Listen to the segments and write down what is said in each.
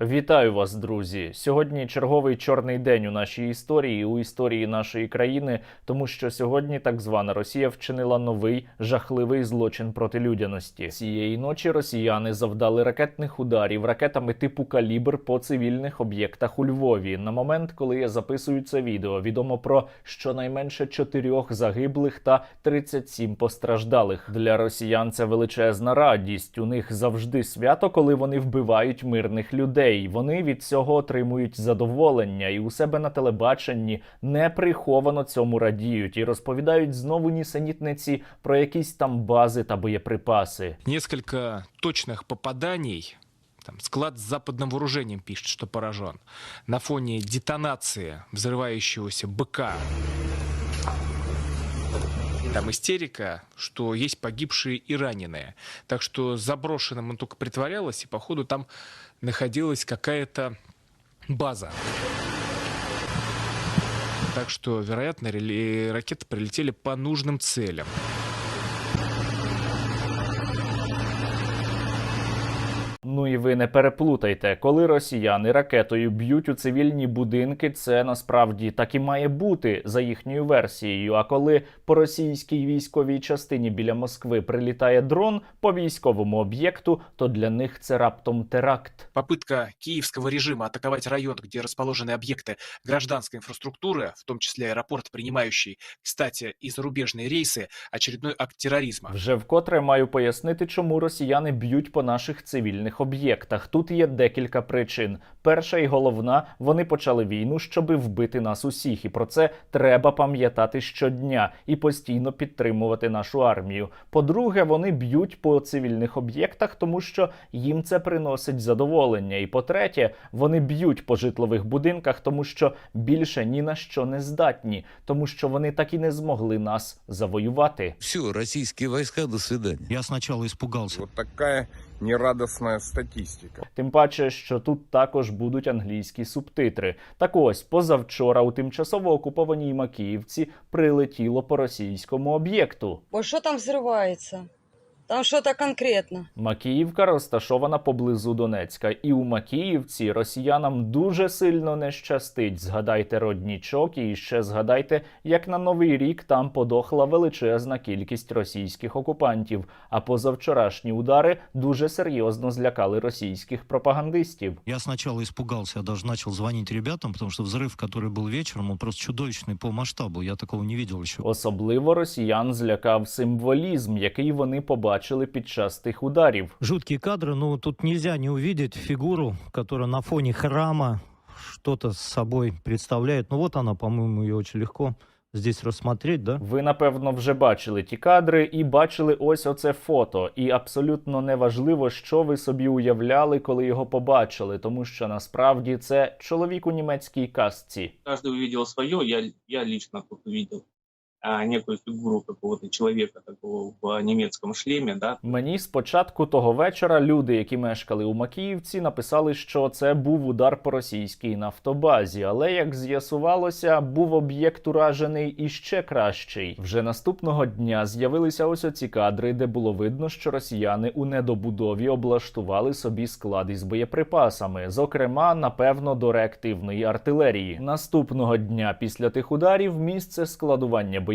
Вітаю вас, друзі! Сьогодні черговий чорний день у нашій історії, у історії нашої країни, тому що сьогодні так звана Росія вчинила новий жахливий злочин проти людяності. Цієї ночі росіяни завдали ракетних ударів ракетами типу калібр по цивільних об'єктах у Львові. На момент, коли я записую це відео, відомо про щонайменше чотирьох загиблих та 37 постраждалих. Для росіян це величезна радість. У них завжди свято, коли вони вбивають мирних людей Вони від цього отримують задоволення і у себе на телебаченні неприховано цьому радіють і розповідають знову нісенітниці про якісь там бази та боєприпаси. несколько точных попаданий. Там, склад с западным вооружением пишет, что поражен. На фоне детонации взрывающегося БК. Там истерика, что есть погибшие и раненые. Так что заброшенным он только притворялось, и походу там находилась какая-то база. Так что, вероятно, ракеты прилетели по нужным целям. Ну і ви не переплутайте, коли росіяни ракетою б'ють у цивільні будинки, це насправді так і має бути за їхньою версією. А коли по російській військовій частині біля Москви прилітає дрон по військовому об'єкту, то для них це раптом теракт. Попытка киевского режима атаковать район, где расположены объекты гражданской инфраструктуры, в том числе аэропорт, принимающий, кстати, и зарубежные рейсы, очередной акт терроризма. Вже вкотре маю пояснити, чому росіяни б'ють по наших цивільних об'єктах. Тут є декілька причин. Перша і головна, вони почали війну, щоби вбити нас усіх, і про це треба пам'ятати щодня і постійно підтримувати нашу армію. По-друге, вони б'ють по цивільних об'єктах, тому що їм це приносить задоволення. І по-третє, вони б'ють по житлових будинках, тому що більше ні на що не здатні, тому що вони так і не змогли нас завоювати. Все, российские войска, до свидания. Я сначала испугался. Вот такая нерадостная статистика. Тим паче, що тут також будуть англійські субтитри. Так ось позавчора у тимчасово окупованій Макіївці прилетіло по російському об'єкту. Ой, що там взривається? Там що-то конкретно. Макіївка розташована поблизу Донецька, і у Макіївці росіянам дуже сильно не щастить. Згадайте роднічок, і ще згадайте, як на новий рік там подохла величезна кількість російських окупантів. А позавчорашні удари дуже серйозно злякали російських пропагандистів. Я сначала испугался, я даже начал звонить ребятам, потому что взрыв, который был вечером, он просто чудовищный по масштабу. Я такого не видел еще. Особливо росіян злякав символізм, який вони побачили під час тих ударів. Жуткие кадры, но тут нельзя не увидеть фигуру, которая на фоне храма что-то с собой представляет. Ну вот она, по-моему, ее очень легко здесь рассмотреть, да? Ви напевно вже бачили ті кадри і бачили ось оце фото. І абсолютно неважливо, що ви собі уявляли, коли його побачили, тому що насправді це чоловік у німецькій касці. каждый увидел свое. Я, я лично тут увидел а, некую фигуру какого-то человека такого в немецком шлеме, да, Мені спочатку того вечора люди, які мешкали у Макіївці, написали, що це був удар по російській нафтобазі. Але як з'ясувалося, був об'єкт уражений іще кращий. Вже наступного дня з'явилися ось оці кадри, де було видно, що росіяни у недобудові облаштували собі склад із боєприпасами, зокрема, напевно, до реактивної артилерії. Наступного дня після тих ударів місце складування боєприпасів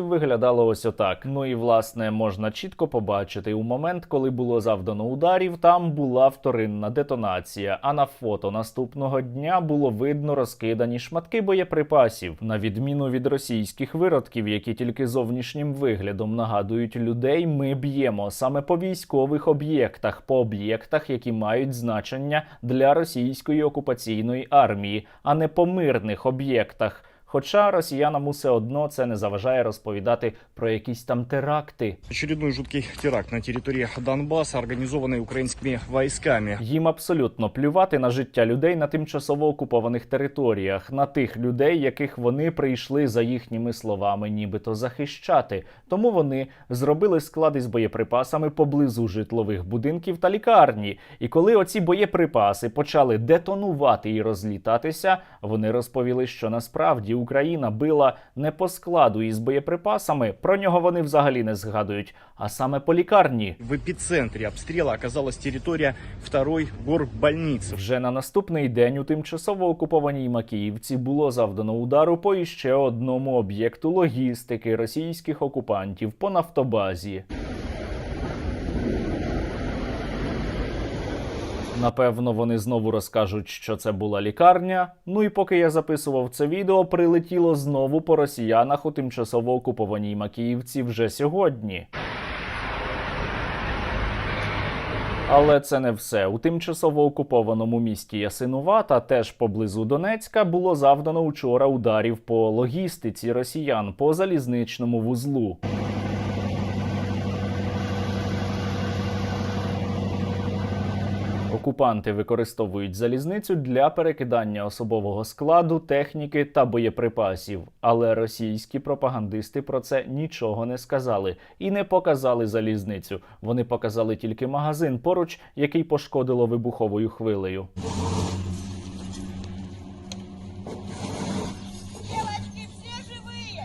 виглядало ось отак. Ну і власне можна чітко побачити у момент, коли було завдано ударів, там була вторинна детонація. А на фото наступного дня було видно розкидані шматки боєприпасів, на відміну від російських виродків, які тільки зовнішнім виглядом нагадують людей. Ми б'ємо саме по військових об'єктах, по об'єктах, які мають значення для російської окупаційної армії, а не по мирних об'єктах. Хоча росіянам усе одно це не заважає розповідати про якісь там теракти. Очередной жуткий теракт на территории Донбасса, организованный украинскими войсками. Їм абсолютно плювати на життя людей на тимчасово окупованих територіях, на тих людей, яких вони прийшли за їхніми словами, нібито захищати. Тому вони зробили склади з боєприпасами поблизу житлових будинків та лікарні. І коли оці боєприпаси почали детонувати і розлітатися, вони розповіли, що насправді Україна била не по складу із боєприпасами, про нього вони взагалі не згадують, а саме по лікарні. В эпицентре обстрела оказалась территория второй горбольницы. Вже на наступний день у тимчасово окупованій Макіївці було завдано удару по іще одному об'єкту логістики російських окупантів по нафтобазі. Напевно, вони знову розкажуть, що це була лікарня. Ну і поки я записував це відео, прилетіло знову по росіянах у тимчасово окупованій Макіївці вже сьогодні. Але це не все. У тимчасово окупованому місті Ясинувата, теж поблизу Донецька, було завдано учора ударів по логістиці росіян по залізничному вузлу. Окупанти використовують залізницю для перекидання особового складу, техніки та боєприпасів. Але російські пропагандисти про це нічого не сказали і не показали залізницю. Вони показали тільки магазин поруч, який пошкодило вибуховою хвилею.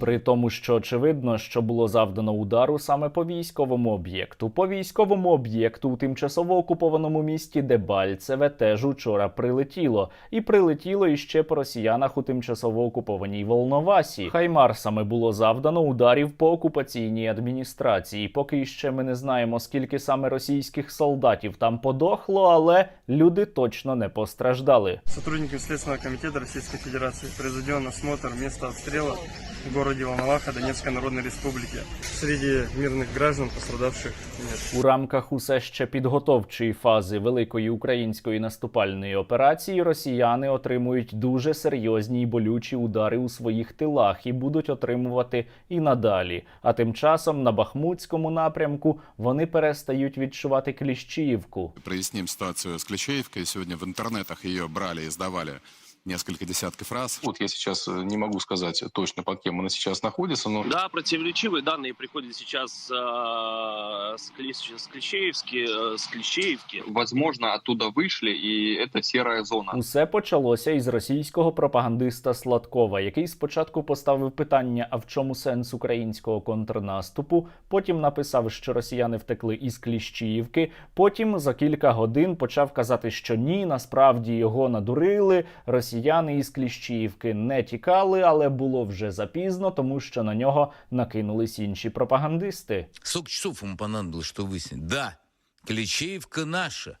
При тому, що очевидно, що було завдано удару саме по військовому об'єкту. По військовому об'єкту у тимчасово окупованому місті Дебальцеве теж учора прилетіло, і прилетіло іще по росіянах у тимчасово окупованій Волновасі. Хаймарсами було завдано ударів по окупаційній адміністрації. Поки іще ми не знаємо, скільки саме російських солдатів там подохло, але люди точно не постраждали. Сотрудниками Следственного комитета Российской Федерации произведен осмотр места обстрела в городе Волноваха Донецкой Народной Республики. Среди мирных граждан пострадавших нет. У рамках усе ще підготовчої фази великої української наступальної операції росіяни отримують дуже серйозні й болючі удари у своїх тилах і будуть отримувати і надалі. А тим часом на Бахмутському напрямку вони перестають відчувати Кліщіївку. Проясним ситуацию с Клещеевкой. Сегодня в интернетах ее брали и сдавали несколько десятков раз. Вот я сейчас э, не могу сказать точно, по кем она сейчас находится, но Да, противоречивые данные приходят сейчас э, с, Клещ- с Клещеевски, э, с Клещеевки. возможно оттуда вышли, и это серая зона. Усе почалося із російського пропагандиста Сладкова, який спочатку поставив питання, а в чому сенс українського контрнаступу. Потім написав, що росіяни втекли із Кліщіївки. Потім за кілька годин почав казати, що ні, насправді його надурили. Росіяни із Кліщіївки не тікали, але було вже запізно, тому що на нього накинулись інші пропагандисти. Сок часов ему понадобилось, що выяснить? Да, Кліщіївка наша.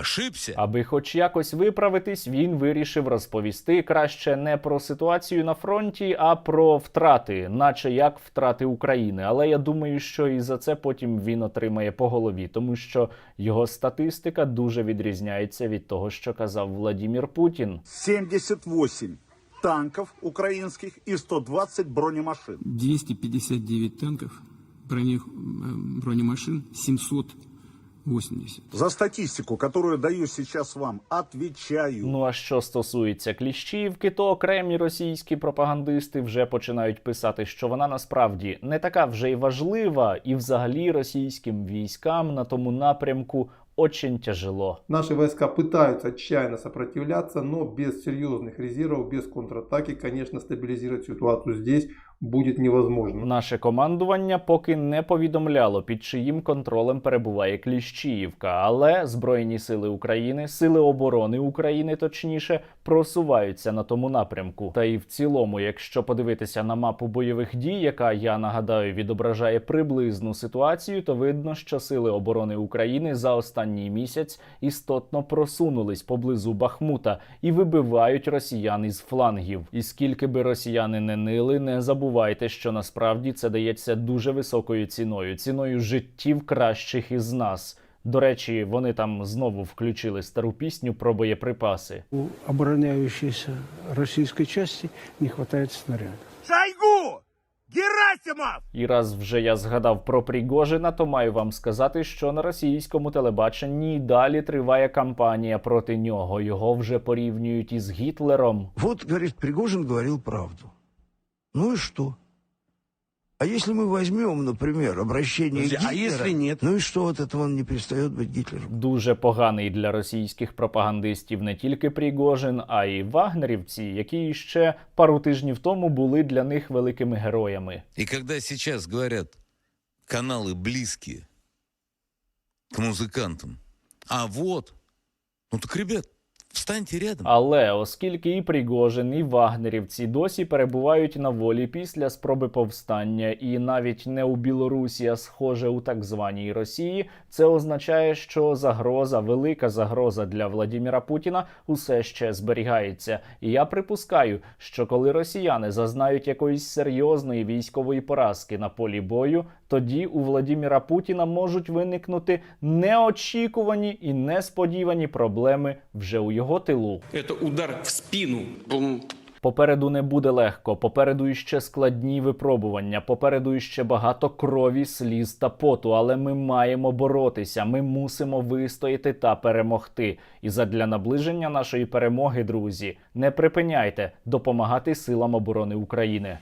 Ошибся? Аби хоч якось виправитись, він вирішив розповісти краще не про ситуацію на фронті, а про втрати, наче як втрати України. Але я думаю, що і за це потім він отримає по голові, тому що його статистика дуже відрізняється від того, що казав Владімір Путін. 78 танков украинских и 120 бронемашин. 259 танков, броне, э, бронемашин 780. За статистику, которую даю сейчас вам, отвечаю. Ну а що стосується Кліщівки, то окремі російські пропагандисти вже починають писати, що вона насправді не така вже й важлива, і взагалі російським військам на тому напрямку очень тяжело. Наши войска пытаются отчаянно сопротивляться, но без серьезных резервов, без контратаки, конечно, стабилизировать ситуацию здесь будет невозможно. Наше командування поки не повідомляло, під чиїм контролем перебуває Кліщіївка, але Збройні сили України, сили оборони України, точніше, просуваються на тому напрямку. Та і в цілому, якщо подивитися на мапу бойових дій, яка я нагадаю відображає приблизну ситуацію, то видно, що сили оборони України за останній місяць істотно просунулись поблизу Бахмута і вибивають росіян із флангів. І скільки би росіяни не нили, не забувайте, що насправді це дається дуже високою ціною, ціною життів кращих із нас. До речі, вони там знову включили стару пісню про боєприпаси. У обороняющейся российской части не хватает снарядов. Шойгу! Герасимов! І раз вже я згадав про Пригожина, то маю вам сказати, що на російському телебаченні й далі триває кампанія проти нього. Його вже порівнюють із Гітлером. Вот, говорит, Пригожин говорил правду. Ну и что? А если мы возьмем, например, обращение Подожди, а Гитлера, если нет? ну и что от этого он не перестает быть Гитлером? Дуже поганий для російських пропагандистів не тільки Пригожин, а й вагнерівці, які ще пару тижнів тому були для них великими героями. И когда сейчас говорят каналы близкие к музыкантам, а вот, ну так, ребят, встаньте рядом. Але оскільки і Пригожин, і вагнерівці досі перебувають на волі після спроби повстання, і навіть не у Білорусі, а схоже у так званій Росії, це означає, що загроза, велика загроза для Владіміра Путіна усе ще зберігається. І я припускаю, що коли росіяни зазнають якоїсь серйозної військової поразки на полі бою, тоді у Владіміра Путіна можуть виникнути неочікувані і несподівані проблеми вже у його тилу. Это удар в спину. Попереду не буде легко, попереду іще складні випробування, попереду іще багато крові, сліз та поту. Але ми маємо боротися. Ми мусимо вистояти та перемогти. І задля наближення нашої перемоги, друзі, не припиняйте допомагати силам оборони України.